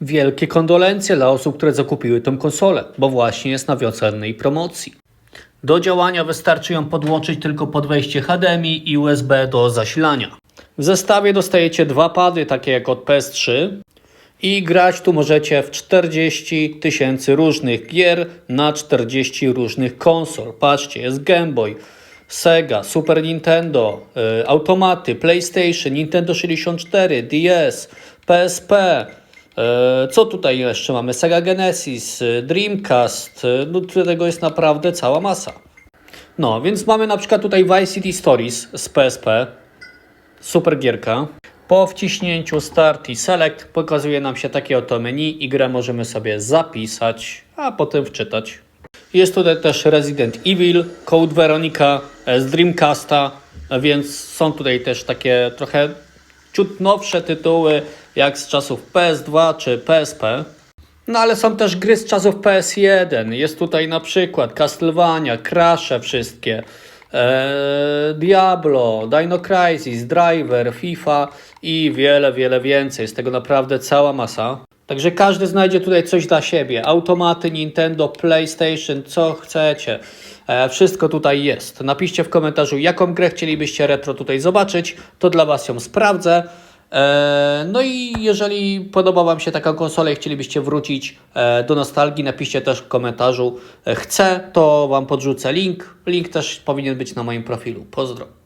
Wielkie kondolencje dla osób, które zakupiły tę konsolę, bo właśnie jest na wiosennej promocji. Do działania wystarczy ją podłączyć tylko pod wejście HDMI i USB do zasilania. W zestawie dostajecie dwa pady, takie jak od PS3 i grać tu możecie w 40 tysięcy różnych gier na 40 różnych konsol. Patrzcie, jest Game Boy, Sega, Super Nintendo, y, automaty, PlayStation, Nintendo 64, DS, PSP. Y, Co tutaj jeszcze mamy? Sega Genesis, y, Dreamcast. y, No tego jest naprawdę cała masa. No, więc mamy na przykład tutaj Vice City Stories z PSP. Super gierka. Po wciśnięciu Start i Select pokazuje nam się takie oto menu i grę możemy sobie zapisać, a potem wczytać. Jest tutaj też Resident Evil, Code Veronica e, z Dreamcasta, e, więc są tutaj też takie trochę ciut nowsze tytuły, jak z czasów PS2 czy PSP. No ale są też gry z czasów PS1. Jest tutaj na przykład Castlevania, Crash wszystkie, e, Diablo, Dino Crisis, Driver, FIFA i wiele, wiele więcej. Jest tego naprawdę cała masa. Także każdy znajdzie tutaj coś dla siebie. Automaty, Nintendo, PlayStation, co chcecie. E, wszystko tutaj jest. Napiszcie w komentarzu, jaką grę chcielibyście retro tutaj zobaczyć. To dla Was ją sprawdzę. E, No i jeżeli podoba Wam się taka konsola i chcielibyście wrócić e, do nostalgii, napiszcie też w komentarzu chcę, to Wam podrzucę link. Link też powinien być na moim profilu. Pozdro.